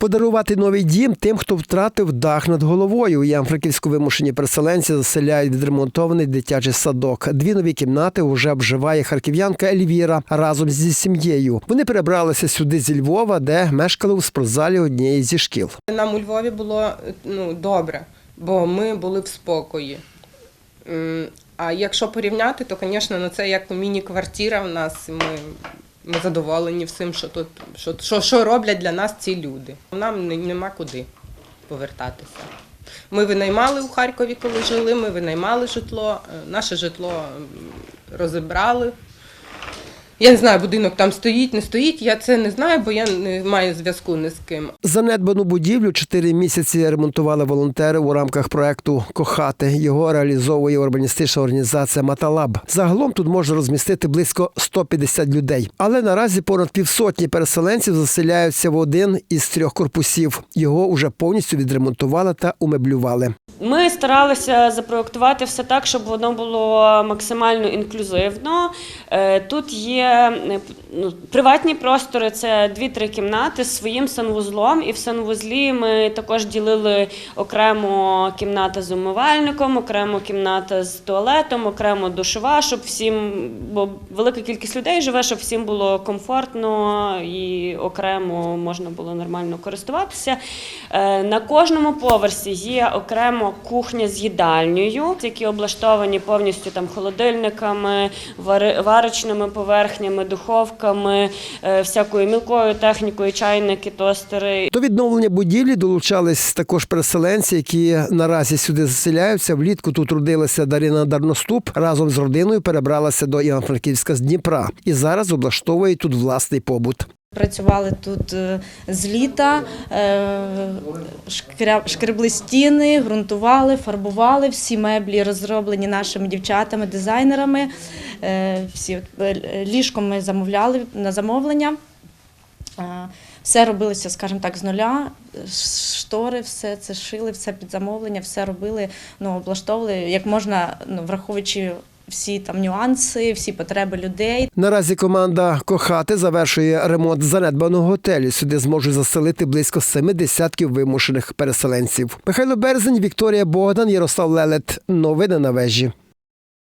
Подарувати новий дім тим, хто втратив дах над головою. У Ямфриківську вимушені переселенці заселяють відремонтований дитячий садок. Дві нові кімнати вже обживає харків'янка Ельвіра разом зі сім'єю. Вони перебралися сюди зі Львова, де мешкали у спортзалі однієї зі шкіл. Нам у Львові було ну, добре, бо ми були в спокої. А якщо порівняти, то, звісно, ну, це як міні-квартира в нас. Ми, ми задоволені всім, що тут що, що, що роблять для нас ці люди. Нам нема куди повертатися. Ми винаймали у Харкові, коли жили, ми винаймали житло, е, наше житло розібрали. Я не знаю, будинок там стоїть, не стоїть. Я це не знаю, бо я не маю зв'язку ні з ким. Занедбану будівлю чотири місяці ремонтували волонтери у рамках проекту Кохати. Його реалізовує урбаністична організація Маталаб. Загалом тут можна розмістити близько 150 людей. Але наразі понад півсотні переселенців заселяються в один із трьох корпусів. Його уже повністю відремонтували та умеблювали. Ми старалися запроектувати все так, щоб воно було максимально інклюзивно. Е, Тут є е, ну, приватні простори, це дві-три кімнати з своїм санвузлом. І в санвузлі ми також ділили окремо кімната з умивальником, окремо кімната з туалетом, окремо душова, щоб всім, бо велика кількість людей живе, щоб всім було комфортно і окремо можна було нормально користуватися. Е, На кожному поверсі є окремо кухня з їдальнею, які облаштовані повністю там холодильниками, варочними поверхнями, духовками, е, всякою мілкою технікою, чайники, тостери. До відновлення будівлі долучались також переселенці, які наразі сюди заселяються. Влітку тут родилася Дарина Дарноступ. Разом з родиною перебралася до Івано-Франківська з Дніпра і зараз облаштовує тут власний побут. Працювали тут е, з літа, е, шкребли стіни, ґрунтували, фарбували всі меблі, розроблені нашими дівчатами, дизайнерами. Е, Всі ліжко ми замовляли на замовлення. Все робилося, скажімо так, з нуля. Штори, все це шили, все під замовлення, все робили, ну, облаштовували як можна, ну, враховуючи всі там нюанси, всі потреби людей. Наразі команда Кохати завершує ремонт занедбаного готелю. Сюди зможуть заселити близько семи десятків вимушених переселенців. Михайло Берзень, Вікторія Богдан, Ярослав Лелет. Новини на вежі.